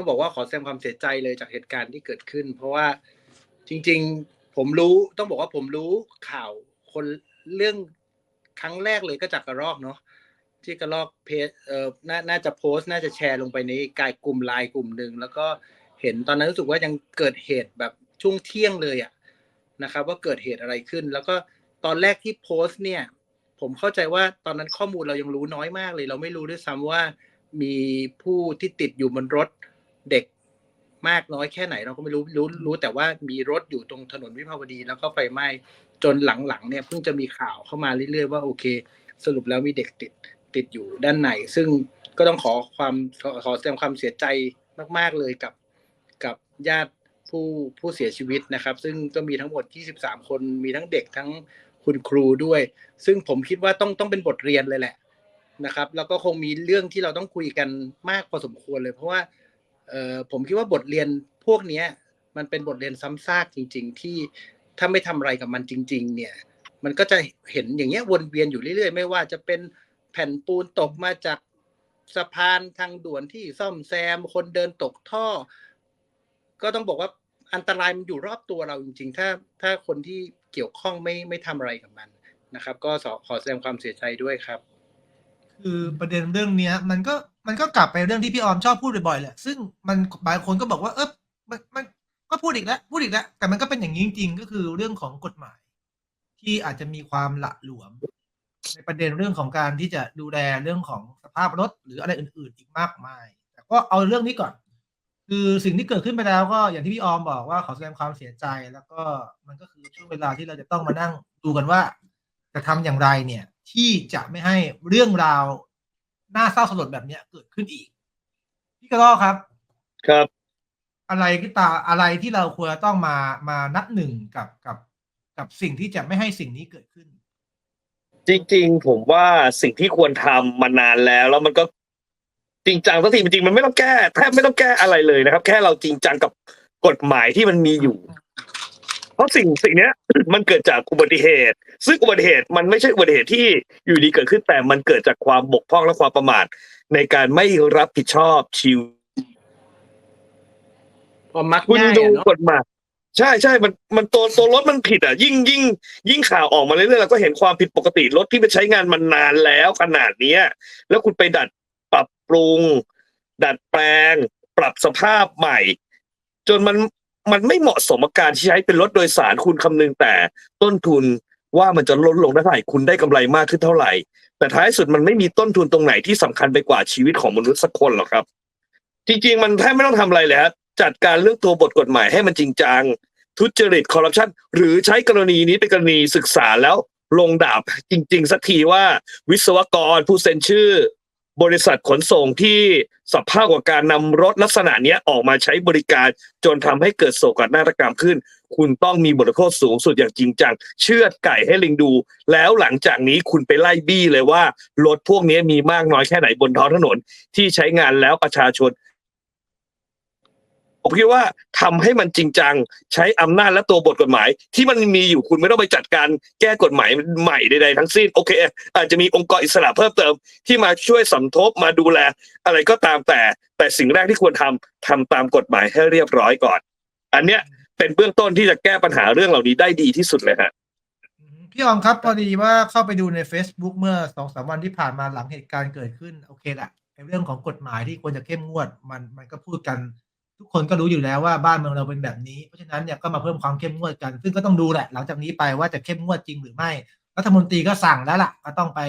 ต้องบอกว่าขอแสดงความเสียใจเลยจากเหตุการณ์ที่เกิดขึ้น เพราะว่าจริง ๆ ผมรู้ต้องบอกว่าผมรู้ข่าวคนเรื่องครั้งแรกเลยก็จากกระรอกเนาะที่กระรอกเพจเอ่อนาน่าจะโพสต์ น่าจะแชร์ลงไปในกายกลุ่มไลน์กลุ่มหนึ่งแล้วก็เห็นตอนนั้นรู้สึกว่ายังเกิดเหตุแบบช่วงเที่ยงเลยอะนะครับ ว่าเกิดเหตุอะไรขึ้น แล้วก็ตอนแรกที่โพสต์เนี่ย ผมเข้าใจว่าตอนนั้นข้อมูลเรายังรู้น้อยมากเลย เราไม่รู้ด้วยซ้ำว่ามีผู้ที่ติดอยู่บนรถ เด็กมากน้อยแค่ไหนเราก็ไม่รู้รู้รู้แต่ว่ามีรถอยู่ตรงถนนวิภาวดี แล้วก็ไฟไหม้จนหลังๆเนี่ยเพิ่งจะมีข่าวเข้ามาเรื่อยๆว่าโอเค สรุปแล้วมีเด็กติดติดอยู่ด้านในซึ่งก็ต้องขอความขอขอแสดงความเสียใจมาก ๆเลยกับกับญาติผู้ผู้เสียชีวิตนะครับ ซึ่งก็มีทั้งหมด 23 คนมีทั้งเด็กทั้งคุณครูด้วย ซึ่งผมคิดว่าต้องต้องเป็นบทเรียนเลยแหละนะครับ แล้วก็คงมีเรื่องที่เราต้องคุยกันมากพอสมควรเลย เพราะว่า เออผมคิดว่าบทเรียนพวกเนี้ย มันเป็นบทเรียนซ้ำซากจริง ๆ ที่ถ้าไม่ทำอะไรกับมันจริง ๆ เนี่ย มันก็จะเห็นอย่างเงี้ยวนเวียนอยู่เรื่อยๆ ไม่ว่าจะเป็นแผ่นปูนตกมาจากสะพานทางด่วนที่ซ่อมแซม คนเดินตกท่อ ก็ต้องบอกว่าอันตรายมันอยู่รอบตัวเราจริง ๆ ถ้าถ้าคนที่เกี่ยวข้องไม่ไม่ทำอะไรกับมันนะครับ ก็ขอขอแสดงความเสียใจด้วยครับ คือประเด็นเรื่องเนี้ย มันก็ มันก็กลับไปเรื่องที่พี่ออมชอบพูดบ่อยๆแหละซึ่งมันบางคนก็บอกว่าเออมันมันก็พูดอีกแล้วพูดอีกแล้ว แต่มันก็เป็นอย่างนี้จริงๆ ก็คือเรื่องของกฎหมาย ที่อาจจะมีความหละหลวม ในประเด็นเรื่องของการที่จะดูแลเรื่องของสภาพรถ หรืออะไรอื่น ๆ อีกมากมาย แต่ก็เอาเรื่องนี้ก่อน คือสิ่งที่เกิดขึ้นไปแล้วก็อย่างที่พี่ออมบอกว่าขอแสดงความเสียใจแล้วก็มันก็คือช่วงเวลาที่เราจะต้องมานั่งดูกันว่า จะทำอย่างไรเนี่ย ที่จะไม่ให้เรื่องราว น่าเศร้าสลดแบบเนี้ยเกิดขึ้นอีกพี่กระรอกครับ ครับ อะไรที่ตาอะไรที่เราควรจะต้องมามานับหนึ่งกับกับกับสิ่งที่จะไม่ให้สิ่งนี้เกิดขึ้น จริงๆ ผมว่าสิ่งที่ควรทำมานานแล้ว แล้วมันก็จริงจังสักทีจริงๆมันไม่ต้องแก้แทบไม่ต้องแก้อะไรเลยนะครับ แค่เราจริงจังกับกฎหมายที่มันมีอยู่เพ ราะสิ่งสิ่งเนี้ยมันเกิดจากอุบัติเหตุ ซึ่งอุบัติเหตุมันไม่ใช่อุบัติเหตุที่อยู่ดีเกิดขึ้นแต่มันเกิดจากความบกพร่องและความประมาทในการไม่รับผิดชอบชีวิตพอมักคุณง่ายดูอะเนาะกฎหมายใช่ใช่มันมันตัวตัวรถมันผิดอะ ยิ่งยิ่งยิ่งข่าวออกมาเรื่อยๆเราก็เห็นความผิดปกติรถที่ไปใช้งานมันนานแล้วขนาดเนี้ย แล้วคุณไปดัดปรับปรุง ดัดแปลง ปรับสภาพใหม่ จนมัน มันไม่เหมาะสมกับการที่ใช้เป็นรถโดยสารคุณคำนึงแต่ ต้นทุนว่ามันจะลดลงได้เท่าไหร่คุณได้กำไรมากขึ้นเท่าไหร่ แต่ท้ายสุดมันไม่มีต้นทุนตรงไหนที่สำคัญไปกว่าชีวิตของมนุษย์สักคนหรอกครับ จริงๆ มันแทบไม่ต้องทำอะไรเลยครับจัดการเรื่องตัวบทกฎหมายให้มันจริงจัง ทุจริตคอร์รัปชันหรือใช้กรณีนี้เป็นกรณีศึกษาแล้วลงดาบจริง ๆ สักทีว่าวิศวกรผู้เซ็นชื่อ บริษัทขนส่งที่สับภาพกว่าการนำรถลักษณะนี้ออกมาใช้บริการจนทำให้เกิดโศกนาฏกรรมขึ้น คุณต้องมีบทลงโทษสูงสุดอย่างจริงจัง เชือดไก่ให้ลิงดู แล้วหลังจากนี้คุณไปไล่บี้เลยว่ารถพวกนี้มีมากน้อยแค่ไหนบนท้องถนนที่ใช้งานแล้วประชาชน ผมคิดว่าทำให้มันจริงจัง ใช้อำนาจและตัวบทกฎหมาย ที่มันมีอยู่คุณไม่ต้องไปจัดการแก้กฎหมายใหม่ใดๆทั้งสิ้นโอเค อาจจะมีองค์กรอิสระเพิ่มเติม ที่มาช่วยสมทบมาดูแล อะไรก็ตามแต่ แต่สิ่งแรกที่ควรทำทำตามกฎหมายให้เรียบร้อยก่อน อันเนี้ยเป็นเบื้องต้นที่จะแก้ปัญหาเรื่องเหล่านี้ได้ดีที่สุดเลยฮะพี่ออมครับพอดีว่าเข้าไปดูใน Facebook เมื่อสองสามวันที่ผ่านมาหลังเหตุการณ์เกิดขึ้นโอเคแหละในเรื่องของกฎหมายที่ควรจะเข้มงวดมันมันก็พูดกัน ทุกคนก็รู้อยู่แล้วว่าบ้านเมืองเราเป็นแบบนี้ เพราะฉะนั้นเนี่ยก็มาเพิ่มความเข้มงวดกัน ซึ่งก็ต้องดูแหละ หลังจากนี้ไปว่าจะเข้มงวดจริงหรือไม่ รัฐมนตรีก็สั่งแล้วล่ะ ก็ต้องไป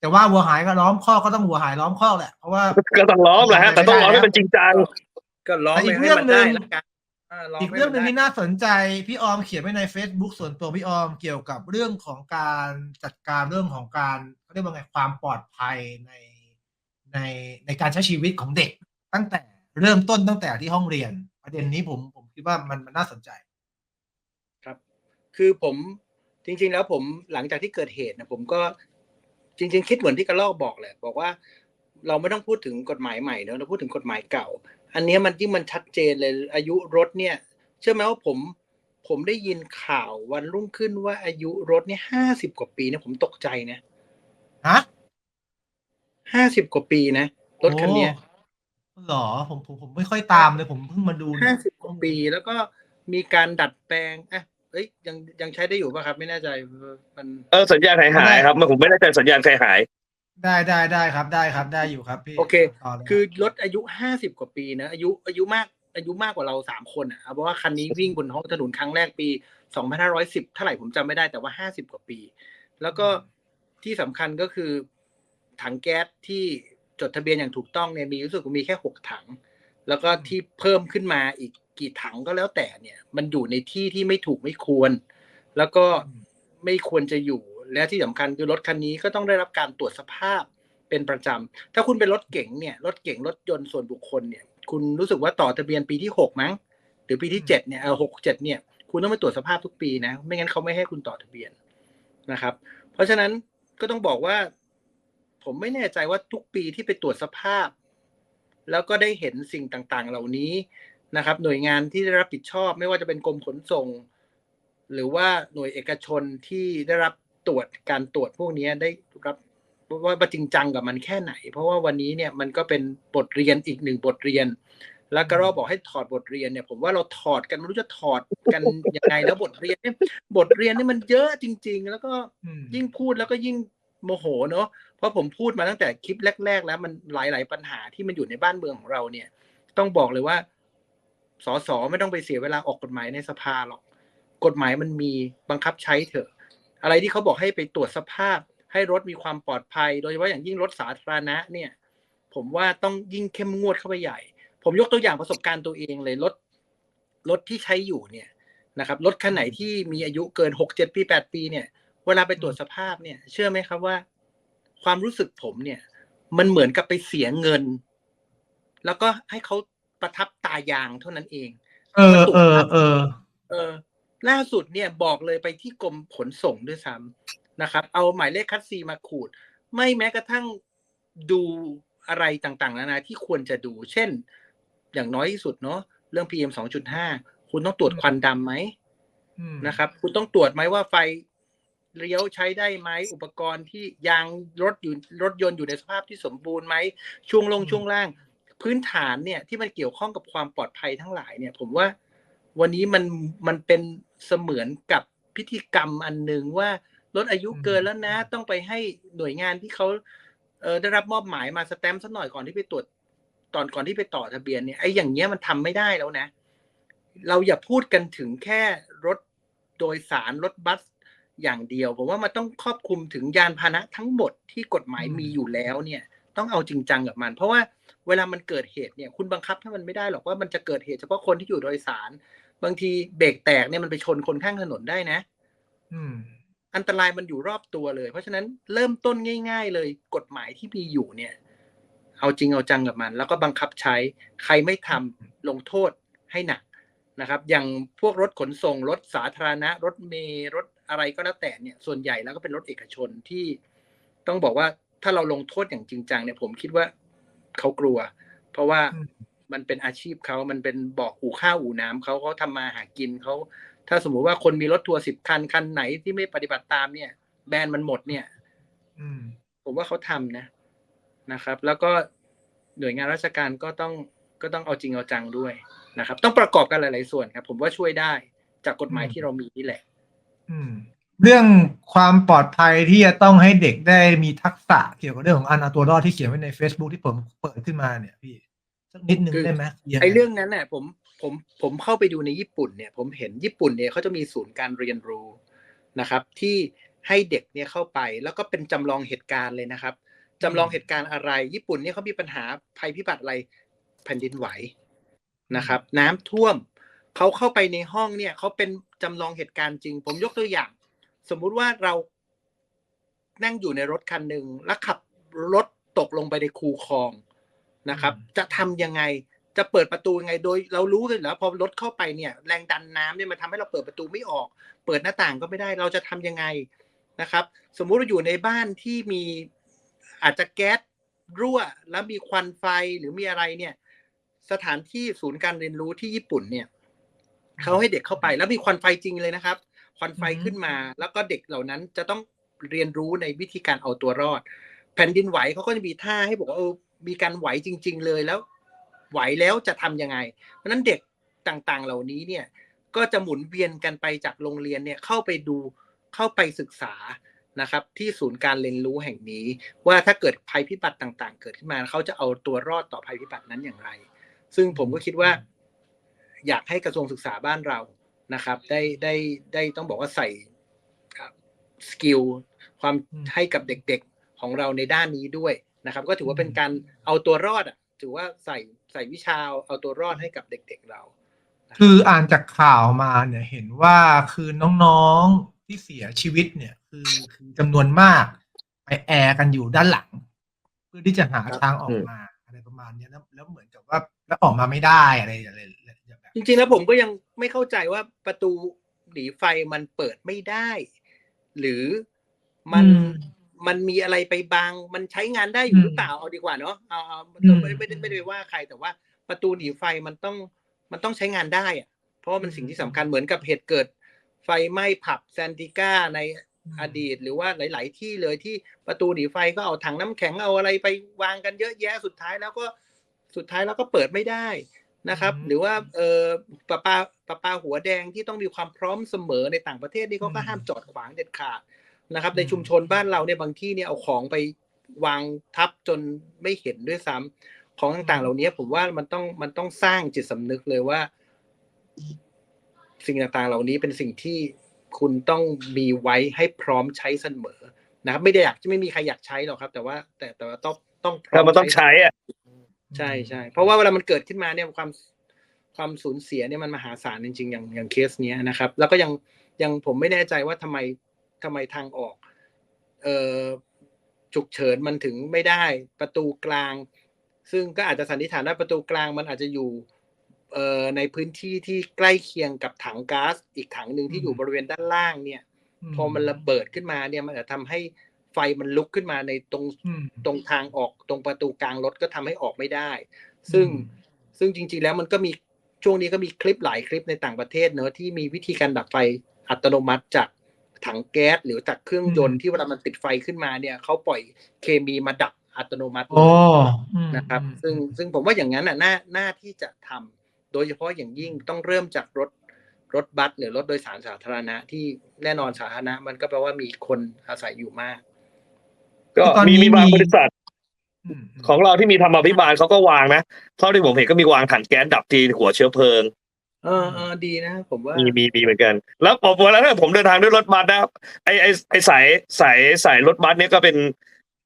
แต่ว่าวัวหายก็ล้อมข้อกก็ต้องวัวหายล้อมข้อกแหละ เพราะว่าก็ต้องล้อมแหละฮะแต่ต้องล้อมให้มันจริงจังก็ร้องแต่อีไม่กให้เรื่องมันได้หนึ่งละกันาอีกให้เรื่องหนึ่งมัที่ได้น่าสนใจพี่ออมเขียนไว้ใน Facebook ส่วนตัวพี่ออมเกี่ยวกับเรื่องของการจัดการเรื่องของการเขาเรียกว่าไงความปลอดภัยในในในการใช้ชีวิตของเด็กตั้งแต่ เริ่มต้นตั้งแต่ที่ห้องเรียน ประเด็นนี้ผมผมคิดว่ามันมันน่าสนใจ ครับ คือผมจริง ๆ แล้วผมหลังจากที่เกิดเหตุนะผมก็จริง ๆ คิดเหมือนที่กระลอกบอกแหละบอกว่าเราไม่ต้องพูดถึงกฎหมายใหม่เนอะเราพูดถึงกฎหมายเก่า อันเนี้ยมันที่มันชัดเจนเลยอายุรถเนี่ย เชื่อไหมว่าผมผมได้ยินข่าววันรุ่งขึ้นว่าอายุรถเนี่ยห้าสิบกว่าปีเนี่ยผมตกใจนะฮะห้าสิบกว่าปีนะรถคันเนี้ยโหรอผมผมผมไม่ค่อยตามเลยผมเพิ่งมาดูเนี่ห้ายสิบกว่าปีแล้วก็มีการดัดแปลงอะเอ้ยยังยังใช้ได้อยู่ป่ะครับ ไม่แน่ใจมันเออสัญญาณหายหายๆครับมันผมไม่แน่ใจสัญญาณใครหาย ได้ได้ได้ครับได้ครับได้อยู่ครับพี่โอเค ต่เลยรับคือลดอายุห้าสิบกว่าปีนะอายุอายุมากอายุมากกว่าเราสามคนอะเอาเพราะว่าคันนี้วิ่งบนท้องถนนครั้งแรกปีสองพันห้าร้อยสิบเท่าไหร่ผมจำไม่ได้แต่ว่าห้าสิบกว่าปี แล้วก็ที่สำคัญก็คือถังแก๊สที่ จดทะเบียนอย่างถูกต้องเนี่ยมีรู้สึกว่ามีแค่หกถัง แล้วก็ที่เพิ่มขึ้นมาอีกกี่ถังก็แล้วแต่เนี่ย มันอยู่ในที่ที่ไม่ถูกไม่ควร แล้วก็ไม่ควรจะอยู่และที่สำคัญคือรถคันนี้ก็ต้องได้รับการตรวจสภาพเป็นประจำถ้าคุณเป็นรถเก๋งเนี่ยรถเก๋งรถยนต์ส่วนบุคคลเนี่ย คุณรู้สึกว่าต่อทะเบียนปีที่หกมั้งหรือปีที่เจ็ดเนี่ยเออหกเจ็ดเนี่ย คุณต้องไปตรวจสภาพทุกปีนะ ไม่งั้นเขาไม่ให้คุณต่อทะเบียนนะครับ เพราะฉะนั้นก็ต้องบอกว่า ผมไม่แน่ใจว่าทุกปีที่ไปตรวจสภาพ แล้วก็ได้เห็นสิ่งต่างๆ เหล่านี้นะครับ หน่วยงานที่ได้รับผิดชอบ ไม่ว่าจะเป็นกรมขนส่ง หรือว่าหน่วยเอกชนที่ได้รับตรวจการตรวจพวกนี้ได้รับว่าจริงจังกับมันแค่ไหน เพราะว่าวันนี้เนี่ยมันก็เป็นบทเรียนอีกหนึ่งบทเรียน แล้วก็รอบบอกให้ถอดบทเรียนเนี่ย ผมว่าเราถอดกันไม่รู้จะถอดกันยังไงแล้วบทเรียนเนี่ยบทเรียนเนี่ยมันเยอะจริง ๆ แล้วก็อืมยิ่งพูดแล้วก็ยิ่ง โมโหเนอะเพราะผมพูดมาตั้งแต่คลิปแรก ๆ แล้วมันหลาย ๆ ปัญหาที่มันอยู่ในบ้านเมืองของเราเนี่ย ต้องบอกเลยว่าสสไม่ต้องไปเสียเวลาออกกฎหมายในสภาหรอก กฎหมายมันมีบังคับใช้เถอะ อะไรที่เขาบอกให้ไปตรวจสภาพ ให้รถมีความปลอดภัย โดยเฉพาะอย่างยิ่งรถสาธารณะเนี่ย ผมว่าต้องยิ่งเข้มงวดเข้าไปใหญ่ ผมยกตัวอย่างประสบการณ์ตัวเองเลยรถรถที่ใช้อยู่เนี่ยนะครับรถคันไหนที่มีอายุเกินหกเจ็ดปีแปดปีเนี่ย เวลาไปตรวจสภาพเนี่ย เชื่อไหมครับว่า ความรู้สึกผมเนี่ย มันเหมือนกับไปเสียเงิน แล้วก็ให้เขาประทับตายางเท่านั้นเองเออเออเออ เออ ล่าสุดเนี่ยบอกเลยไปที่กรมขนส่งด้วยซ้ำนะครับ เอาหมายเลขคัดซีมาขูด ไม่แม้กระทั่งดูอะไรต่างๆนานาที่ควรจะดู เช่น อย่างน้อยที่สุดเนาะเรื่อง PM 2.5 คุณต้องตรวจควันดำไหมอืมนะครับ คุณต้องตรวจไหมว่าไฟ เลี้ยวใช้ได้ไหมอุปกรณ์ที่ยางรถอยู่รถยนต์อยู่ในสภาพที่สมบูรณ์ไหมช่วงลงช่วงล่าง พื้นฐานเนี่ยที่มันเกี่ยวข้องกับความปลอดภัยทั้งหลายเนี่ย ผมว่าวันนี้มันมันเป็นเสมือนกับพิธีกรรมอันหนึ่งว่าลดอายุเกินแล้วนะ ต้องไปให้หน่วยงานที่เขาเออได้รับมอบหมายมาสแตมป์สักหน่อยก่อนที่ไปตรวจตอนก่อนที่ไปต่อทะเบียนเนี่ยไอ้อย่างเงี้ยมันทำไม่ได้แล้วนะ เราอย่าพูดกันถึงแค่รถโดยสารรถบัส อย่างเดียวผมว่ามันต้องครอบคลุมถึงยานพาหนะทั้งหมดที่กฎหมายมีอยู่แล้วเนี่ยต้องเอาจริงจังกับมัน เพราะว่าเวลามันเกิดเหตุเนี่ยคุณบังคับให้มันไม่ได้หรอกว่ามันจะเกิดเหตุเฉพาะคนที่อยู่โดยสาร บางทีเบรกแตกเนี่ยมันไปชนคนข้างถนนได้นะ อืม อันตรายมันอยู่รอบตัวเลย เพราะฉะนั้นเริ่มต้นง่าย ๆ เลยกฎหมายที่มีอยู่เนี่ย เอาจริงเอาจังกับมัน แล้วก็บังคับใช้ใครไม่ทำลงโทษให้หนักนะครับ อย่างพวกรถขนส่งรถสาธารณะ รถเมล์รถ อะไรก็แล้วแต่เนี่ยส่วนใหญ่แล้วก็เป็นรถเอกชนที่ต้องบอกว่าถ้าเราลงโทษอย่างจริงจังเนี่ยผมคิดว่าเขากลัว เพราะว่าอืมมันเป็นอาชีพเขามันเป็นบอกอู่ข้าวอู่น้ำเขาเขาทำมาหากินเขาถ้าสมมุติว่าคนมีรถทัวร์สิบคันคันไหนที่ไม่ปฏิบัติตามเนี่ย แบรนด์มันหมดเนี่ยอืมผมว่าเขาทำนะนะครับ แล้วก็หน่วยงานราชการก็ต้องก็ต้องเอาจริงเอาจังด้วยนะครับ ต้องประกอบกันหลาย ๆ ส่วนครับ ผมว่าช่วยได้จากกฎหมายอืมที่เรามีนี่แหละอืม เรื่องความปลอดภัยที่จะต้องให้เด็กได้มีทักษะเกี่ยวกับเรื่องของอันเอาตัวรอดที่เขียนไว้ใน Facebook ที่ผมเปิดขึ้นมาเนี่ยพี่สักนิดนึงคือได้ไหมยังงไอ้เรื่องนั้นเนี่ยผมผมผมเข้าไปดูในญี่ปุ่นเนี่ย ผมเห็นญี่ปุ่นเนี่ยเขาจะมีศูนย์การเรียนรู้นะครับ ที่ให้เด็กเนี่ยเข้าไปแล้วก็เป็นจำลองเหตุการณ์เลยนะครับจำลองเหตุการณ์อะไร ญี่ปุ่นเนี่ยเขามีปัญหาภัยพิบัติอะไรแผ่นดินไหวนะครับ น้ำท่วมเขาเข้าไปในห้องเนี่ยเขาเป็น จำลองเหตุการณ์จริง ผมยกตัวอย่าง สมมุติว่าเรานั่งอยู่ในรถคันหนึ่งแล้วขับรถตกลงไปในคูคลองนะครับ จะทำยังไงจะเปิดประตูยังไงโดย เรารู้กันอยู่แล้วพอรถเข้าไปเนี่ย แรงดันน้ำเนี่ยมันทำให้เราเปิดประตูไม่ออก เปิดหน้าต่างก็ไม่ได้ เราจะทำยังไงนะครับ สมมุติเราอยู่ในบ้านที่มีอาจจะแก๊สรั่วแล้วมีควันไฟหรือมีอะไรเนี่ย สถานที่ศูนย์การเรียนรู้ที่ญี่ปุ่นเนี่ย เขาให้เด็กเข้าไปแล้วมีควันไฟจริงเลยนะครับ ควันไฟขึ้นมา แล้วก็เด็กเหล่านั้นจะต้องเรียนรู้ในวิธีการเอาตัวรอด แผ่นดินไหวเขาก็จะมีท่าให้บอกว่าเออมีการไหวจริง ๆ เลยแล้วไหวแล้วจะทำยังไง เพราะฉะนั้นเด็กต่างๆเหล่านี้เนี่ยก็จะหมุนเวียนกันไปจากโรงเรียนเนี่ยเข้าไปดูเข้าไปศึกษานะครับ ที่ศูนย์การเรียนรู้แห่งนี้ ว่าถ้าเกิดภัยพิบัติต่าง ๆ เกิดขึ้นมาเขาจะเอาตัวรอดต่อภัยพิบัตินั้นอย่างไร ซึ่งผมก็คิดว่า อยากให้กระทรวงศึกษาบ้านเรานะครับ ได้ได้ได้ต้องบอกว่าใส่สกิลความให้กับเด็กๆของเราในด้านนี้ด้วยนะครับ ก็ถือว่าเป็นการเอาตัวรอดอะถือว่าใส่ใส่วิชาเอาตัวรอดให้กับเด็กๆเรา คืออ่านจากข่าวมาเนี่ยเห็นว่าคือน้องๆที่เสียชีวิตเนี่ย คือคือจำนวนมากไปแอร์กันอยู่ด้านหลัง เพื่อที่จะหาทางออกมาอะไรประมาณนี้แล้วแล้วเหมือนกับว่าแล้วออกมาไม่ได้อะไรอะไร จริงๆแล้วผมก็ยังไม่เข้าใจว่าประตูหนีไฟมันเปิดไม่ได้ หรือมันอืมมันมีอะไรไปบังมันใช้งานได้อยู่หรือเปล่าเอาดีกว่าเนาะเอาเอาอืมไม่ไม่ได้ไม่ได้ว่าใครแต่ว่าประตูหนีไฟมันต้องมันต้องใช้งานได้อะเพราะว่ามันสิ่งที่สำคัญเหมือนกับเหตุเกิด ไฟไหม้ผับแซนติก้าในอดีตหรือว่าหลาย ๆ ที่เลยที่ประตูหนีไฟก็เอาถังน้ำแข็งเอาอะไรไปวางกันเยอะแยะสุดท้ายแล้วก็สุดท้ายแล้วก็เปิดไม่ได้ นะครับอืมหรือว่าเออปะปาปะปาหัวแดงที่ต้องมีความพร้อมเสมอในต่างประเทศนี่เขาก็อืมห้ามจอดขวางเด็ดขาดนะครับอืมในชุมชนบ้านเราเนี่ยบางที่เนี่ยเอาของไปวางทับจนไม่เห็นด้วยซ้ำของต่างๆ เหล่านี้ผมว่ามันต้องมันต้องสร้างจิตสำนึกเลยว่า สิ่งต่างๆ เหล่านี้เป็นสิ่งที่คุณต้องมีไว้ให้พร้อมใช้เสมอนะครับ ไม่ได้อยากไม่มีใครอยากใช้หรอกครับ แต่ว่า แต่แต่ว่าต้องต้องพร้แต่อมมันต้องใช้อะ ใช่ใช่เพราะว่าเวลามันเกิดขึ้นมาเนี่ยความความสูญเสียเนี่ยมันมหาศาลจริงๆอย่างอย่างเคสเนี้ยนะครับ แล้วก็ยังยังผมไม่แน่ใจว่าทำไมทำไมทางออก เอ่อฉุกเฉินมันถึงไม่ได้ประตูกลาง ซึ่งก็อาจจะสันนิษฐานว่าประตูกลางมันอาจจะอยู่เอ่อในพื้นที่ที่ใกล้เคียงกับถังก๊าซอีกถังหนึ่งที่อยู่บริเวณด้านล่างเนี่ย พอมันระเบิดขึ้นมาเนี่ยมันอาจจะทำให้ไฟมันลุกขึ้นมาในตรงอืมตรงทางออกตรงประตูกลางรถก็ทำให้ออกไม่ได้ ซึ่งอืมซึ่งจริง ๆ แล้วมันก็มีช่วงนี้ก็มีคลิปหลายคลิปในต่างประเทศเนอะที่มีวิธีการดับไฟอัตโนมัติจากถังแก๊สหรือจากเครื่องยนต์ที่เวลามันติดไฟขึ้นมาเนี่ยเขาปล่อยเคมีมาดับอัตโนมัติโอ้อืมนะครับอืมซึ่งซึ่งผมว่าอย่างนั้นน่ะน่าน่าที่จะทำโดยเฉพาะอย่างยิ่งต้องเริ่มจากรถรถบัสหรือรถโดยสารสาธารณะที่แน่นอนสาธารณะมันก็แปลว่ามีคนอาศัยอยู่มาก ก็ตอนนี้มีมีบางมีบริษัทอืมของเราที่มีธรรมาภิบาลเขาก็วางนะเท่าที่ผมเห็นก็มีวางถังแก๊สดับทีหัวเชื้อเพลิงเออเออดีนะ ผมว่ามีมีมีเหมือนกัน แล้วผมเวลาถ้าผมเดินทางด้วยรถบัสนะไอไอไอสายสายสายรถบัสเนี่ยก็เป็น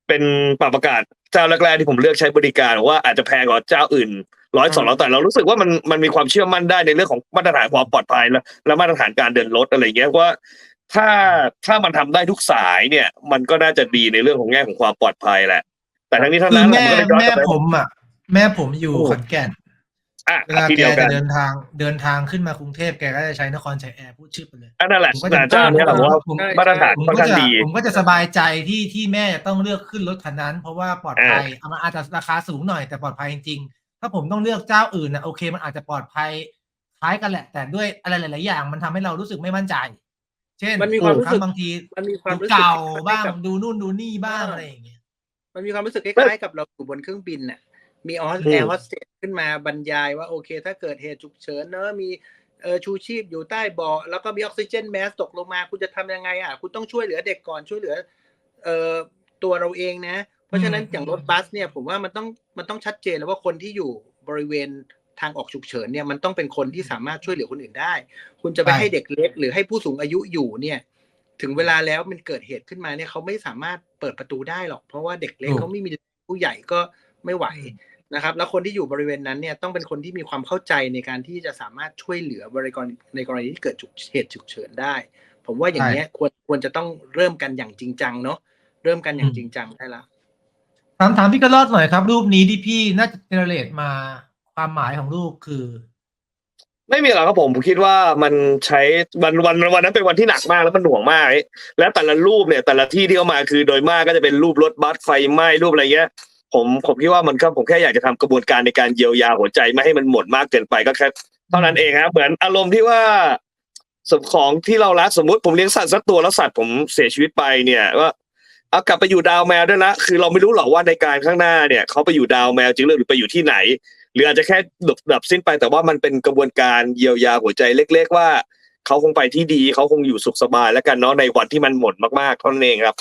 เป็นปรับอากาศเจ้าแรกๆที่ผมเลือกใช้บริการว่าอาจจะแพงกว่าเจ้าอื่นร้อยสองร้อยแต่เรารู้สึกว่ามันมันมีความเชื่อมั่นได้ในเรื่องของมาตรฐานความปลอดภัยและและมาตรฐานการเดินรถอะไรเงี้ยว่า ถ้าถ้ามันทำได้ทุกสายเนี่ย มันก็น่าจะดีในเรื่องของแง่ของความปลอดภัยแหละ แต่ทั้งนี้ทั้งคือนั้นแม่มันก็เลยย้อนแม่กลับไปผมอะแม่ผมอยู่โอ้ขอนแก่นอะเวลาทีแกเดียวกัจะนเดินทางเดินทางขึ้นมากรุงเทพแกก็จะใช้นครชัยแอร์พูดชื่อไปเลยอันนั่นแหละผมก็จะเจ้าเนี้แหละผมว่าผมมาตรฐานผมค่อนก็ข้างจะดีผมก็จะสบายใจที่ที่แม่จะต้องเลือกขึ้นรถคันนั้น เพราะว่าปลอดภัยเอามันอาจจะราคาสูงหน่อยแต่ปลอดภัยจริงๆถ้าผมต้องเลือกเจ้าอื่นนะโอเค มันอาจจะปลอดภัยคล้ายกันแหละ แต่ด้วยอะไรหลาย ๆ อย่าง มันทำให้เรารู้สึกไม่มั่นใจ เช่นมันมีความรู้สึกบางทีมันมีความดูรู้สึกเก่าคล้ยๆบ้างกับดูนู่นดูนี่บ้างอะไรอย่างเงี้ยมันมีความรู้สึกคล้ายๆกับเราอยู่บนเครื่องบินน่ะ มีออสอืมแอร์โฮสเตสขึ้นมาบรรยายว่าโอเค ถ้าเกิดเหตุฉุกเฉินเนอะมีเออชูชีพอยู่ใต้เบาะแล้วก็มีออกซิเจนแมสตกลงมา คุณจะทำยังไงอะ คุณต้องช่วยเหลือเด็กก่อนช่วยเหลือ เอ่อตัวเราเองนะ เพราะฉะนั้นอืมอย่างรถบัสเนี่ยผมว่ามันต้องมันต้องชัดเจนแล้วว่าคนที่อยู่บริเวณ ทางออกฉุกเฉินเนี่ยมันต้องเป็นคนที่สามารถช่วยเหลือคนอื่นได้ คุณจะไปใช่ให้เด็กเล็ก หรือให้ผู้สูงอายุอยู่เนี่ย ถึงเวลาแล้วมันเกิดเหตุขึ้นมาเนี่ยเขาไม่สามารถเปิดประตูได้หรอก เพราะว่าเด็กเล็กเขาไม่มีผู้ใหญ่ก็ไม่ไหวนะครับ แล้วคนที่อยู่บริเวณนั้นเนี่ยต้องเป็นคนที่มีความเข้าใจในการที่จะสามารถช่วยเหลือบริกรในกรณีที่เกิดฉุกเหตุฉุกเฉินได้ ผมว่าอย่างเนี้ยควรควรจะต้องเริ่มกันอย่างจริงจังเนาะเริ่มกันอย่างจริงจังได้ละถามถามพี่กระรอดหน่อยครับ รูปนี้ที่พี่น่าจะเจเนเรตมา ความหมายของรูปคือ ไม่มีหรอกครับผมผมคิดว่ามันใช้วันวันวันนั้นเป็นวันที่หนักมากแล้วมันหน่วงมาก แล้วแต่ละรูปเนี่ย แต่ละที่ที่เอามาคือโดยมากก็จะเป็นรูปรถบัสไฟไหม้รูปอะไรเงี้ยผมผมคิดว่ามันก็ผมแค่อยากจะทำกระบวนการในการเยียวยาหัวใจไม่ให้มันหมดมากเกินไปก็แค่เท่านั้นเองครับเหมือนอารมณ์ที่ว่าสมของที่เรารักสมมติผมเลี้ยงสัตว์สักตัวแล้วสัตว์ผมเสียชีวิตไปเนี่ยว่าเอากลับไปอยู่ดาวแมวด้วยนะคือเราไม่รู้หรอกว่าในการข้างหน้าเนี่ยเขาไปอยู่ดาวแมวจริงหรือไปอยู่ที่ไหน หรืออาจจะแค่ดับดับสิ้นไป แต่ว่ามันเป็นกระบวนการเยียวยาหัวใจเล็ก ๆ ว่าเขาคงไปที่ดีเขาคงอยู่สุขสบายแล้วกันเนาะในวันที่มันหมดมากๆเท่านั้นเองครับ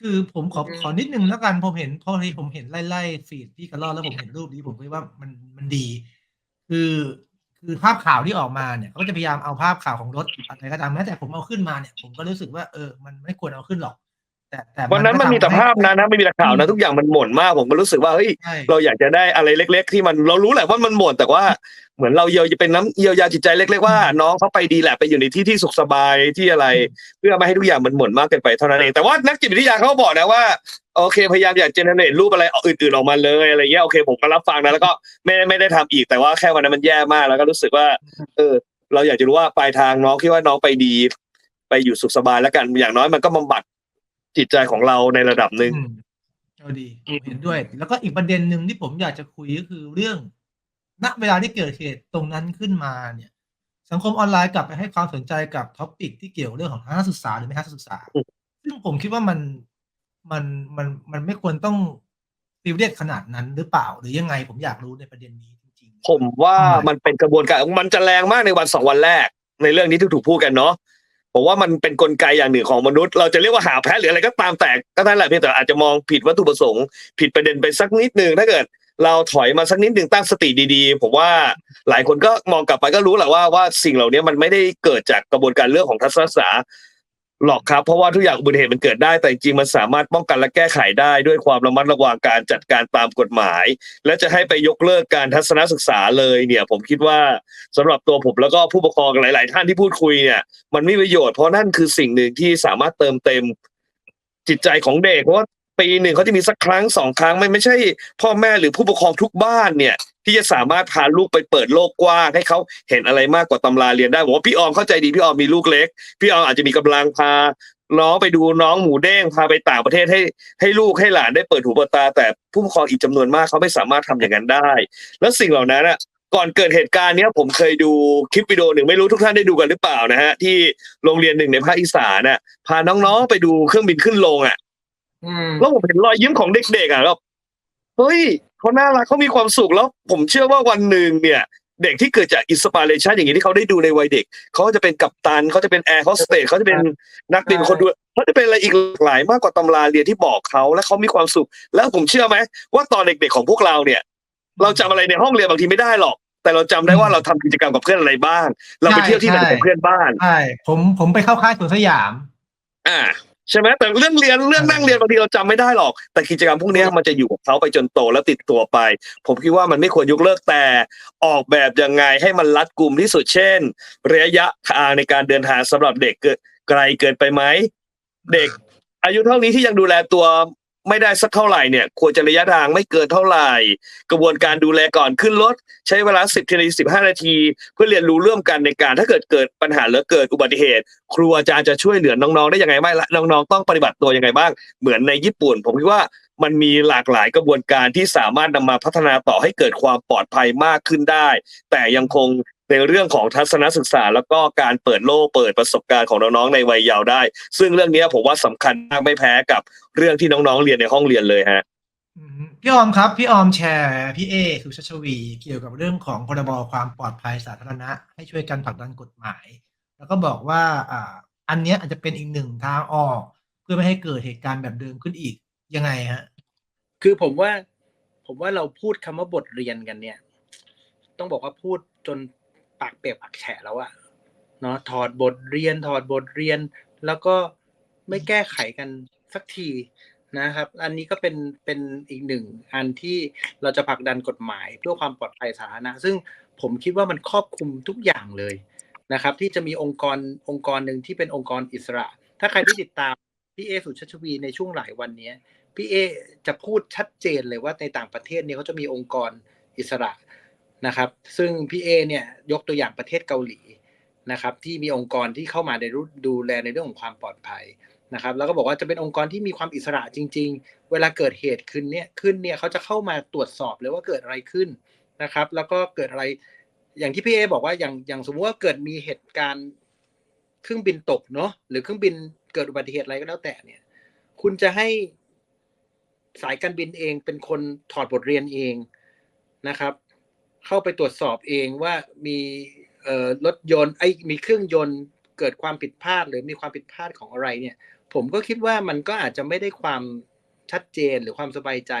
คือผมขอขอนิดนึงแล้วกันผมเห็นพอที่ผมเห็นไล่ๆฟีดพี่กระรอกแล้วผมเห็นรูปนี้ผมก็ว่ามันมันดี คือคือภาพข่าวที่ออกมาเนี่ยเขาก็จะพยายามเอาภาพข่าวของรถอะไรก็ตามแม้แต่ผมเอาขึ้นมาเนี่ย ผมก็รู้สึกว่าเออมันไม่ควรเอาขึ้นหรอก แต่แต่วันนั้นมันมีแต่ก็ทำให้ภาพนะนะไม่มีแต่ข่าวนะทุกอย่างมันหม่นมากผมก็รู้สึกว่าเฮ้ยใช่เราอยากจะได้อะไรเล็ก ๆ ที่มันเรารู้แหละว่ามันหม่นแต่ว่าเหมือนเราเยียวจะเป็นน้ำเยียวยาจิตใจเล็ก ๆ ว่าน้องเขาไปดีแหละไปอยู่ในที่ที่สุขสบายที่อะไร เพื่อไม่ให้ทุกอย่างมันหม่นมากเกินไปเท่านั้นเองแต่ว่านักจิตวิทยาเขาบอกนะว่าโอเคพยายามอยากเจเนเรตรูปอะไรอื่นๆออกมาเลยอะไรเงี้ยโอเคผมก็รับฟังนะแล้วก็ไม่ไม่ได้ทำอีกแต่ว่าแค่วันนั้นมันแย่มากแล้วก็รู้สึกว่า เออ เราอยากจะรู้ว่าปลายทางน้องคิดว่าน้องไปดี ไปอยู่สุขสบายแล้วกันอย่างน้อยมันก็บำบัด จิตใจของเราในระดับหนึ่งอืมเอาดีผมเห็นด้วย แล้วก็อีกประเด็นหนึ่งที่ผมอยากจะคุยก็คือเรื่อง ณเวลาที่เกิดเหตุตรงนั้นขึ้นมาเนี่ย สังคมออนไลน์กลับไปให้ความสนใจกับท็อปิกที่เกี่ยวเรื่องของทัศนศึกษาหรือไม่ทัศนศึกษาอืมซึ่งผมคิดว่ามันมันมันมันไม่ควรต้องซีเรียสขนาดนั้นหรือเปล่า หรือยังไงผมอยากรู้ในประเด็นนี้จริงๆผมว่าทำไมมันเป็นกระบวนการมันจะแรงมากในวันสองวันแรก ในเรื่องนี้ที่ถูกพูดกันเนาะ ผมว่ามันเป็นกลไกอย่างหนึ่งของมนุษย์ เราจะเรียกว่าหาแพ้หรืออะไรก็ตามแต่ก็นั่นแหละเพียงแต่อาจจะมองผิดวัตถุประสงค์ ผิดประเด็นไปสักนิดหนึ่งถ้าเกิดเราถอยมาสักนิดหนึ่งตั้งสติดีๆ ผมว่าหลายคนก็มองกลับไปก็รู้แหละว่าว่าสิ่งเหล่านี้มันไม่ได้เกิดจากกระบวนการเรื่องของทัศนศึกษา หรอกครับ เพราะว่าทุกอย่างอุบัติเหตุมันเกิดได้ แต่จริงมันสามารถป้องกันและแก้ไขได้ด้วยความระมัดระวังการจัดการตามกฎหมาย และจะให้ไปยกเลิกการทัศนศึกษาเลยเนี่ย ผมคิดว่าสำหรับตัวผมแล้วก็ผู้ปกครองหลาย ๆ ท่านที่พูดคุยเนี่ย มันไม่ประโยชน์เพราะนั่นคือสิ่งหนึ่งที่สามารถเติมเต็มจิตใจของเด็กเพราะว่า ปีหนึ่งเขาจะมีสักครั้งสองครั้งไม่ไม่ใช่ พ่อแม่หรือผู้ปกครองทุกบ้านเนี่ย ที่จะสามารถพาลูกไปเปิดโลกกว้างให้เขาเห็นอะไรมากกว่าตำราเรียนได้ผมว่าพี่ออมเข้าใจดีพี่ออมมีลูกเล็ก พี่ออมอาจจะมีกำลังพาน้องไปดูน้องหมูเด้งพาไปต่างประเทศให้ให้ลูกให้หลานได้เปิดหูเปิดตา แต่ผู้ปกครองอีกจำนวนมากเขาไม่สามารถทำอย่างนั้นได้ แล้วสิ่งเหล่านั้นอะก่อนเกิดเหตุการณ์เนี้ยผมเคยดูคลิปวิดีโอหนึ่งไม่รู้ทุกท่านได้ดูกันหรือเปล่านะฮะที่โรงเรียนหนึ่งในภาคอีสานน่ะพาน้องๆไปดูเครื่องบินขึ้นลงอะ แล้วผมเห็นรอยยิ้มของเด็กๆอะแล้วเฮ้ยเขาน่ารักเขามีความสุขแล้ว ผมเชื่อว่าวันหนึ่งเนี่ย เด็กที่เกิดจากอินสปิเรชันอย่างนี้ที่เขาได้ดูในวัยเด็กเขาจะเป็นกัปตันเขาจะเป็นแอร์โฮสเตสเขาจะเป็นนักบินคนดูเขาจะเป็นอะไรอีกหลายมากกว่าตำราเรียนที่บอกเขาและเขามีความสุข แล้วผมเชื่อไหมว่าตอนเด็กๆของพวกเราเนี่ย เราจำอะไรในห้องเรียนบางทีไม่ได้หรอกแต่เราจำได้ว่าเราทำกิจกรรมกับเพื่อนอะไรบ้าง เราไปเที่ยวที่ไหนกับเพื่อนบ้านใช่ผมผมไปเข้าค่ายสวนสยาม อ่า ใช่ไหมแต่เรื่องเรียนเรื่องนั่งเรียนบางทีเราจำไม่ได้หรอก แต่กิจกรรมพวกเนี้ยมันจะอยู่กับเขาไปจนโตแล้วติดตัวไป ผมคิดว่ามันไม่ควรยกเลิกแต่ออกแบบยังไงให้มันรัดกลุ่มที่สุดเช่น ระยะทางในการเดินทางสำหรับเด็กเกินไกลเกินไปไหมเด็กอายุเท่านี้ที่ยังดูแลตัว ไม่ได้สักเท่าไหร่เนี่ยควรจะระยะทางไม่เกินเท่าไหร่ กระบวนการดูแลก่อนขึ้นรถ ใช้เวลา 10นาที15 นาที เพื่อเรียนรู้ร่วมกันในการ ถ้าเกิดเกิดปัญหาหรือเกิดอุบัติเหตุ ครูอาจารย์จะช่วยเหลือน้องๆ ได้ยังไงบ้างและน้องๆ ต้องปฏิบัติตัวยังไงบ้าง เหมือนในญี่ปุ่น ผมคิดว่ามันมีหลากหลายกระบวนการที่สามารถนำมาพัฒนาต่อให้เกิดความปลอดภัยมากขึ้นได้ แต่ยังคง ในเรื่องของทัศนศึกษา แล้วก็การเปิดโลกเปิดประสบการณ์ของน้องๆในวัยเยาว์ได้ ซึ่งเรื่องนี้ผมว่าสำคัญมากไม่แพ้กับเรื่องที่น้องๆเรียนในห้องเรียนเลยฮะอืมพี่ออมครับ พี่ออมแชร์ พี่เอสุชาชวี เกี่ยวกับเรื่องของพรบความปลอดภัยสาธารณะ ให้ช่วยกันผลักดันกฎหมาย แล้วก็บอกว่าอ่าอันเนี้ยอาจจะเป็นอีกหนึ่งทางออก เพื่อไม่ให้เกิดเหตุการณ์แบบเดิมขึ้นอีกยังไงฮะคือผมว่าผมว่าเราพูดคำว่าบทเรียนกันเนี่ย ต้องบอกว่าพูดจน ปากเปียกปากแฉะแล้วอะเนาะถอดบทเรียนถอดบทเรียน แล้วก็ไม่แก้ไขกันสักทีนะครับ อันนี้ก็เป็นเป็นอีกหนึ่งอันที่เราจะผลักดันกฎหมายเพื่อความปลอดภัยสาธารณะซึ่งผมคิดว่ามันครอบคลุมทุกอย่างเลยนะครับ ที่จะมีองค์กรองค์กรหนึ่งที่เป็นองค์กรอิสระ ถ้าใครที่ติดตามพี่เอสุชาชวีในช่วงหลายวันนี้พี่เอจะพูดชัดเจนเลยว่าในต่างประเทศเนี่ยเขาจะมีองค์กรอิสระ นะครับ ซึ่งพี่เอเนี่ยยกตัวอย่างประเทศเกาหลีนะครับ ที่มีองค์กรที่เข้ามาในรูดูแลในเรื่องของความปลอดภัยนะครับ แล้วก็บอกว่าจะเป็นองค์กรที่มีความอิสระจริง ๆ เวลาเกิดเหตุขึ้นเนี่ยขึ้นเนี่ยเขาจะเข้ามาตรวจสอบเลยว่าเกิดอะไรขึ้นนะครับ แล้วก็เกิดอะไรอย่างที่พี่เอบอกว่าอย่างอย่างสมมติว่าเกิดมีเหตุการณ์เครื่องบินตกเนาะหรือเครื่องบินเกิดอุบัติเหตุอะไรก็แล้วแต่เนี่ย คุณจะให้สายการบินเองเป็นคนถอดบทเรียนเองนะครับ เข้าไปตรวจสอบเองว่ามีรถยนต์ไอ้มีเครื่องยนต์เกิดความผิดพลาด หรือมีความผิดพลาดของอะไรเนี่ย ผมก็คิดว่ามันก็อาจจะไม่ได้ความชัดเจนหรือความสบายใจ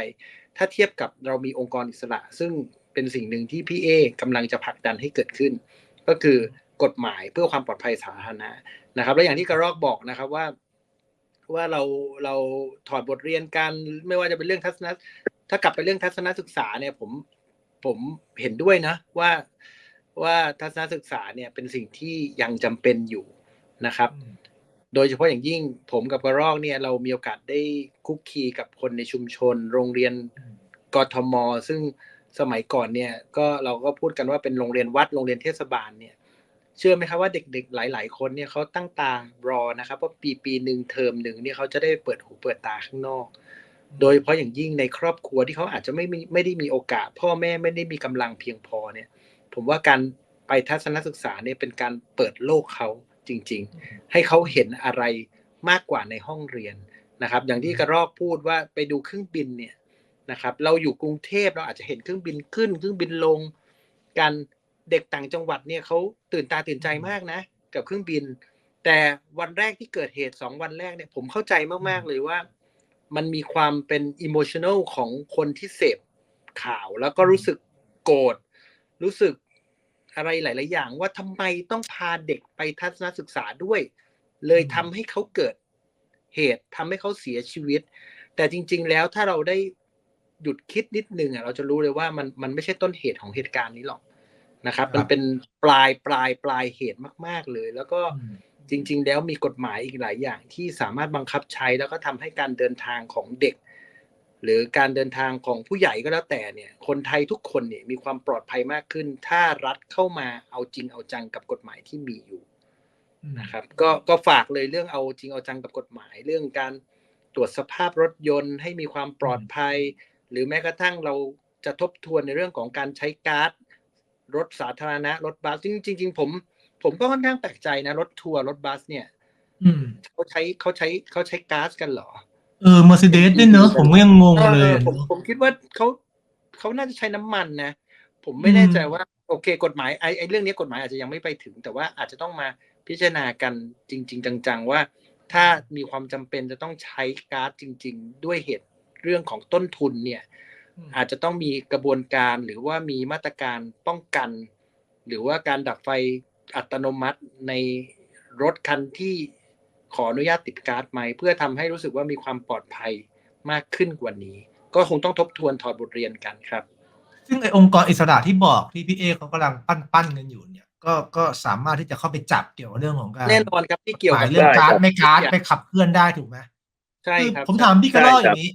ถ้าเทียบกับเรามีองค์กรอิสระ ซึ่งเป็นสิ่งหนึ่งที่พี่เอกำลังจะผลักดันให้เกิดขึ้น ก็คือกฎหมายเพื่อความปลอดภัยสาธารณะนะครับ และอย่างที่กระรอกบอกนะครับว่าว่าเราเราถอดบทเรียนกันไม่ว่าจะเป็นเรื่องทัศนถ้ากลับไปเรื่องทัศนศึกษาเนี่ยผม ผมเห็นด้วยนะว่าว่าทัศนศึกษาเนี่ยเป็นสิ่งที่ยังจำเป็นอยู่นะครับ โดยเฉพาะอย่างยิ่งผมกับกระรอกเนี่ยเรามีโอกาสได้คุกคีกับคนในชุมชน โรงเรียนกทม ซึ่งสมัยก่อนเนี่ยก็เราก็พูดกันว่าเป็นโรงเรียนวัดโรงเรียนเทศบาลเนี่ยเชื่อไหมครับว่าเด็กๆ หลาย ๆ คนเนี่ยเขาตั้งตารอนะครับว่าปีปีหนึ่งเทอมหนึ่งเนี่ยเขาจะได้เปิดหูเปิดตาข้างนอก โดยเฉพาะอย่างยิ่งในครอบครัวที่เขาอาจจะไม่มีไม่ได้มีโอกาส พ่อแม่ไม่ได้มีกำลังเพียงพอเนี่ย ผมว่าการไปทัศนศึกษาเนี่ยเป็นการเปิดโลกเขาจริง ๆ ให้เขาเห็นอะไรมากกว่าในห้องเรียนนะครับ อย่างที่กระรอกพูดว่าไปดูเครื่องบินเนี่ยนะครับ เราอยู่กรุงเทพเราอาจจะเห็นเครื่องบินขึ้น เครื่องบินลงกันเด็กต่างจังหวัดเนี่ยเขาตื่นตาตื่นใจมากนะ กับเครื่องบิน แต่วันแรกที่เกิดเหตุสองวันแรกเนี่ยผมเข้าใจมากๆเลยว่า มันมีความเป็นอิโมชัน a ลของคนที่เสพข่าว แล้วก็รู้สึกโกรธรู้สึกอะไรหลาย ๆ อย่าง ว่าทำไมต้องพาเด็กไปทัศนศึกษาด้วย เลยทำให้เขาเกิดเหตุทำให้เขาเสียชีวิต แต่จริง ๆ แล้วถ้าเราได้หยุดคิดนิดนึงอะเราจะรู้เลยว่ามันมันไม่ใช่ต้นเหตุของเหตุการณ์นี้หรอกนะครับครับมันเป็นปลายปลายปลายเหตุมาก ๆ เลย แล้วก็ จริง ๆ แล้วมีกฎหมายอีกหลายอย่างที่สามารถบังคับใช้แล้วก็ทำให้การเดินทางของเด็ก หรือการเดินทางของผู้ใหญ่ก็แล้วแต่เนี่ย คนไทยทุกคนเนี่ยมีความปลอดภัยมากขึ้น ถ้ารัฐเข้ามาเอาจริงเอาจังกับกฎหมายที่มีอยู่นะครับ ก็ก็ฝากเลยเรื่องเอาจริงเอาจังกับกฎหมายเรื่องการตรวจสภาพรถยนต์ให้มีความปลอดภัย หรือแม้กระทั่งเราจะทบทวนในเรื่องของการใช้การ์ดรถสาธารณะรถบัสจริงๆจริงๆผม ผมก็ค่อนข้างแปลกใจนะ รถทัวร์รถบัสเนี่ยอืมเขาใช้เขาใช้เขาใช้ก๊าซกันเหรอ เออ Mercedes ด้วยเนอะผมก็ยังงงเลยออผมผมคิดว่าเขาเขาน่าจะใช้น้ำมันนะ ผมไม่แน่ใจว่าโอเค กฎหมายไอ้ไอ้เรื่องนี้กฎหมายอาจจะยังไม่ไปถึง แต่ว่าอาจจะต้องมาพิจารณากันจริง ๆ จัง ๆ ว่า ถ้ามีความจำเป็นจะต้องใช้ก๊าซจริง ๆ ด้วยเหตุเรื่องของต้นทุนเนี่ย อาจจะต้องมีกระบวนการหรือว่ามีมาตรการป้องกัน หรือว่าการดับไฟ อัตโนมัติในรถคันที่ขออนุญาตติดก๊าซไหม เพื่อทำให้รู้สึกว่ามีความปลอดภัยมากขึ้นกว่านี้ ก็คงต้องทบทวนถอดบทเรียนกันครับ ซึ่งไอองค์กรอิสระที่บอกที่พี่เอเขากำลังปั้นปั้นๆกันอยู่เนี่ย ก็ก็สามารถที่จะเข้าไปจับเกี่ยวกับเรื่องของการแน่นอนครับที่เกี่ยวหมากับยเรื่องการได้ครับไม่การไปขับเคลื่อนได้ถูกไหมใช่คือครับผมถามพี่กระรอกใช่อครับย่างนี้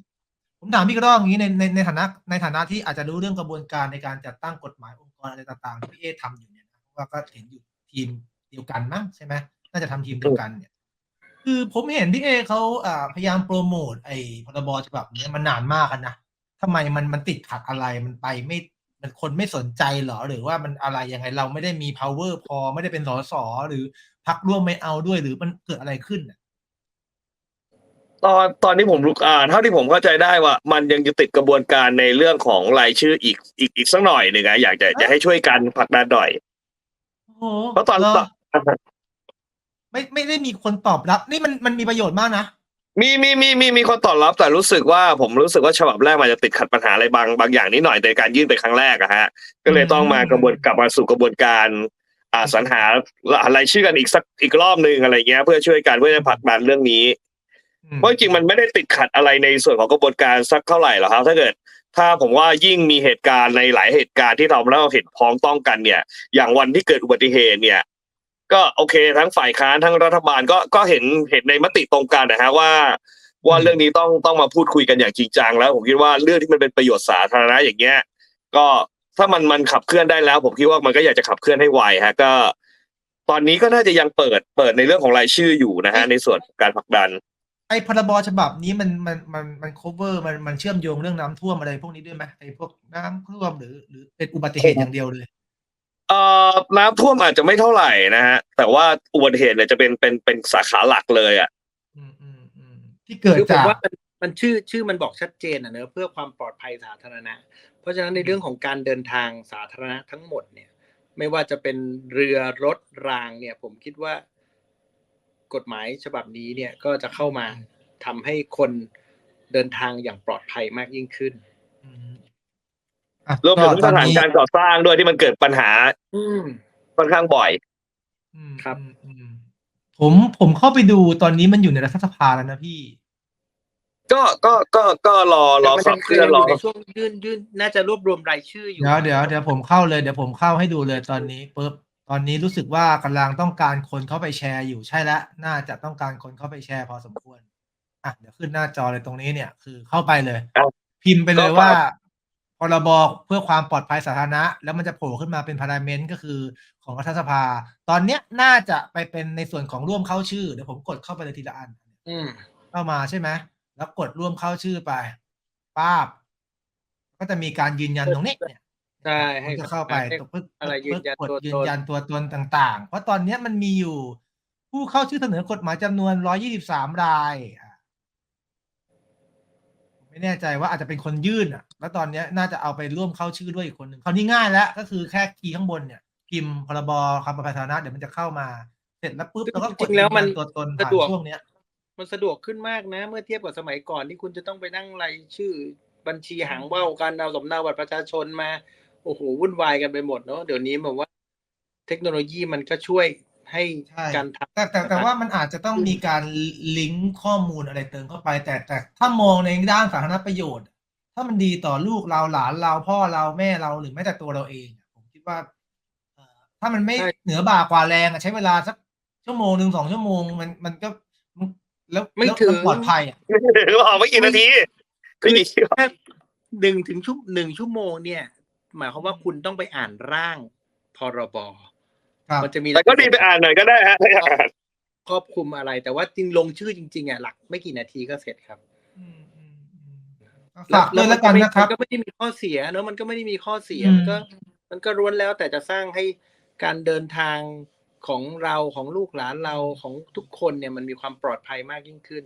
ผมถามพี่กระรอกอย่างนี้ในในในฐานะในฐานะที่อาจจะรู้เรื่องกระบวนการในการจัดตั้งกฎหมายองค์กรอะไรต่างๆที่พี่เอทำอยู่เนี่ยนะว่าก็เห็นอยู่ ทีมเดียวกันมั้งใช่ไหมน่าจะทำทีมเดียวกันเนี่ย คือผมเห็นพี่เอเขาอ่าพยายามโปรโมทไอ้พรบฉบับเนี้ยมันนานมากกันนะทำไมมันมันติดขัดอะไรมันไปไม่มันคนไม่สนใจเหรอหรือว่ามันอะไรยังไงเราไม่ได้มี power พอไม่ได้เป็นสสหรือพักร่วมไม่เอาด้วยหรือมันเกิดอะไรขึ้นน่ะตอนตอนนี้ผมรู้อ่าเท่าที่ผมเข้าใจได้ว่า มันยังจะติดกระบวนการในเรื่องของรายชื่ออีกอีกอีกสักหน่อยหนึ่งอะอยากจะจะให้ช่วยกันผลักดันหน่อย โอ้โหเพราะตอนหตอนไม่ไม่ได้มีคนตอบรับ นี่มันมันมีประโยชน์มากนะ มีมีมีมีมีคนตอบรับ แต่รู้สึกว่าผมรู้สึกว่าฉบับแรกมันจะติดขัดปัญหาอะไรบางบางอย่างนิดหน่อยในการยื่นไปครั้งแรกอะฮะ ก็เลยต้องมากระบวนกลับมาสู่กระบวนการอ่าสรรหารายชื่อกันอีกสักอีกรอบหนึ่งอะไรเงี้ย เพื่อช่วยกันเพื่อจะผลักดันเรื่องนี้ เพราะจริงๆมันไม่ได้ติดขัดอะไรในส่วนของกระบวนการสักเท่าไหร่หรอกครับ ถ้าเกิด ถ้าผมว่ายิ่งมีเหตุการณ์ในหลายเหตุการณ์ที่ทำแล้วเราเห็นพ้องต้องกันเนี่ย อย่างวันที่เกิดอุบัติเหตุเนี่ย ก็โอเค ทั้งฝ่ายค้านทั้งรัฐบาลก็ก็เห็นเห็นในมติตรงกันนะฮะว่า ว่าเรื่องนี้ต้องต้องมาพูดคุยกันอย่างจริงจังแล้ว ผมคิดว่าเรื่องที่มันเป็นประโยชน์สาธารณะอย่างเงี้ยก็ถ้ามันมันขับเคลื่อนได้แล้ว ผมคิดว่ามันก็อยากจะขับเคลื่อนให้ไวฮะ ก็ ตอนนี้ก็น่าจะยังเปิดเปิดในเรื่องของรายชื่ออยู่นะฮะในส่วนการผลักดัน ไอ้พรบฉบับนี้มันมันมันมัน cover มันมันเชื่อมโยงเรื่องน้ำท่วมอะไรพวกนี้ด้วยไหมไอ้พวกน้ำท่วมหรือหรือเป็นอุบัติเหตุอย่างเดียวเลย เอ่อน้ำท่วมอาจจะไม่เท่าไหร่นะฮะ แต่ว่าอุบัติเหตุเนี่ยจะเป็นเป็นเป็นสาขาหลักเลยอะ อืมอืมอืมที่เกิดคือผมจาก ว่ามันมันชื่อชื่อมันบอกชัดเจนอะเนอะเพื่อความปลอดภัยสาธารณะ เพราะฉะนั้นในเรื่องของการเดินทางสาธารณะทั้งหมดเนี่ย ไม่ว่าจะเป็นเรือรถรางเนี่ย ผมคิดว่า กฎหมายฉบับนี้เนี่ยก็จะเข้ามาทำให้คนเดินทางอย่างปลอดภัยมากยิ่งขึ้นอืมอะรวมถึงก็สถานการก่อสร้างด้วยที่มันเกิดปัญหา อืมค่อนข้างบ่อยอืมครับอืมอืมผมผมเข้าไปดูตอนนี้มันอยู่ในรัฐสภาแล้วนะพี่ ก็ก็ก็ก็รอรอแต่มันขัยับงเคลื่อนรออยู่ในช่วงยื่นยื่นน่าจะรวบรวมรายชื่ออยู่เดี๋ยวเดี๋ยวเดี๋ยวผมเข้าเลยเดี๋ยวผมเข้าให้ดูเลยตอนนี้ปุ๊บ ตอนนี้รู้สึกว่ากำลังต้องการคนเข้าไปแชร์อยู่ใช่แล้วน่าจะต้องการคนเข้าไปแชร์พอสมควรอะเดี๋ยวขึ้นหน้าจอเลยตรงนี้เนี่ย คือเข้าไปเลยครับพิมพ์ไปเลยก็ว่าฝากพรบเพื่อความปลอดภัยสาธารณะ แล้วมันจะโผล่ขึ้นมาเป็นพาราเมนต์ก็คือของรัฐสภา ตอนเนี้ยน่าจะไปเป็นในส่วนของร่วมเข้าชื่อเดี๋ยวผมกดเข้าไปเลยทีละอันอืมเข้ามาใช่ไหมแล้วกดร่วมเข้าชื่อไปป้าบก็จะมีการยืนยันตรงนี้เนี่ย ใช่ให้มันจะเข้าไปให้ปึ๊บอะไรยืนยันกดตัวตนยืนยันตัวตนต่างๆ เพราะตอนเนี้ยมันมีอยู่ ผู้เข้าชื่อเสนอกฎหมายจำนวน 123 รายอะผมไม่แน่ใจว่าอาจจะเป็นคนยื่นอะ แล้วตอนเนี้ยน่าจะเอาไปร่วมเข้าชื่อด้วยอีกคนหนึ่งคราวนี้ง่ายแล้ว ก็คือแค่คีย์ข้างบนเนี่ยพิมพ์พรบความปลอดภัยสาธารณะเดี๋ยวมันจะเข้ามา เสร็จแล้วปุ๊บแล้วก็กดจริงๆแล้วมันยืยัตัวตนผ่านสะดวกช่วงเนี้ย มันสะดวกขึ้นมากนะ เมื่อเทียบกับสมัยก่อนที่คุณจะต้องไปนั่งรายชื่อบัญชีหางว่าวการเอาสำเนาบัตรประชาชนมา โอ้โหวุ่นวายกันไปหมดเนาะเดี๋ยวนี้แบบว่า เทคโนโลยีมันก็ช่วยให้ใช่การทแต่แต่แต่ว่ามันอาจจะต้องมีการลิงก์ข้อมูลอะไรเติมเข้าไป แต่แต่ถ้ามองในด้านสาธารณประโยชน์ ถ้ามันดีต่อลูกเราหลานเราพ่อเราแม่เราหรือแม้แต่ตัวเราเองอะผมคิดว่าเอ่อถ้ามันไม่เหนือบ่ากว่าแรงอะใช้เวลาสักชั่วโมงหนึ่งสองชั่วโมงมันมันก็มันแล้วไม่แล้วถึงนปลอดภัยอะบอกไม่กี่นาทีไม่กี่ำแค่หนึ่งถึงชั่วหนึ่งชั่วโมงเนี่ย หมายความว่าคุณต้องไปอ่านร่างพรบครับ มันจะมีแต่ก็ดีไปอ่านหน่อยก็ได้ฮะถ้าอยากอ่านครอบคลุมอะไร แต่ว่าจริงลงชื่อจริง ๆอะหลักไม่กี่นาทีก็เสร็จครับอืมอืมอืมฝากด้วยแล้วกันนะครับมัก็ไม่ได้มีข้อเสียเนอะมันก็ไม่ได้มีข้อเสียอืมมันก็มันก็ล้วนแล้วแต่จะสร้างให้การเดินทางของเราของลูกหลานเราของทุกคนเนี่ยมันมีความปลอดภัยมากยิ่งขึ้น